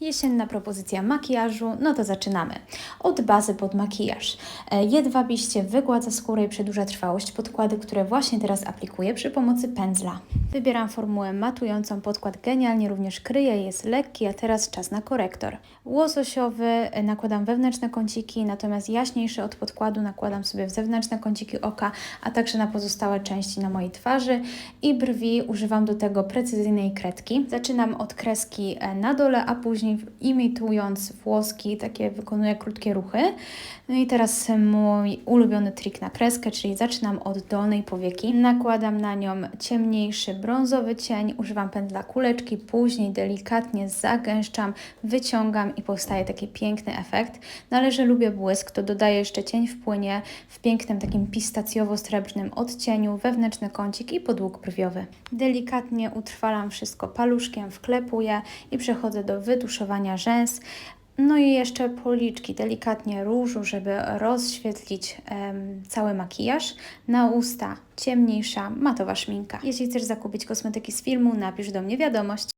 Jesienna propozycja makijażu, no to zaczynamy. Od bazy pod makijaż. E, Jedwabiście wygładza skórę i przedłuża trwałość podkłady, które właśnie teraz aplikuję przy pomocy pędzla. Wybieram formułę matującą, podkład genialnie również kryje, jest lekki, a teraz czas na korektor. Łososiowy e, nakładam wewnętrzne kąciki, natomiast jaśniejszy od podkładu nakładam sobie w zewnętrzne kąciki oka, a także na pozostałe części na mojej twarzy i brwi używam do tego precyzyjnej kredki. Zaczynam od kreski e, na dole, a później imitując włoski, takie wykonuję krótkie ruchy. No i teraz mój ulubiony trik na kreskę, czyli zaczynam od dolnej powieki. Nakładam na nią ciemniejszy brązowy cień, używam pędzla kuleczki, później delikatnie zagęszczam, wyciągam i powstaje taki piękny efekt. No ale że lubię błysk, to dodaję jeszcze cień w płynie w pięknym takim pistacjowo-srebrnym odcieniu, wewnętrzny kącik i podłóg brwiowy. Delikatnie utrwalam wszystko paluszkiem, wklepuję i przechodzę do wytuszowania rzęs. No i jeszcze policzki, delikatnie różu, żeby rozświetlić em, cały makijaż. Na usta ciemniejsza, matowa szminka. Jeśli chcesz zakupić kosmetyki z filmu, napisz do mnie wiadomość.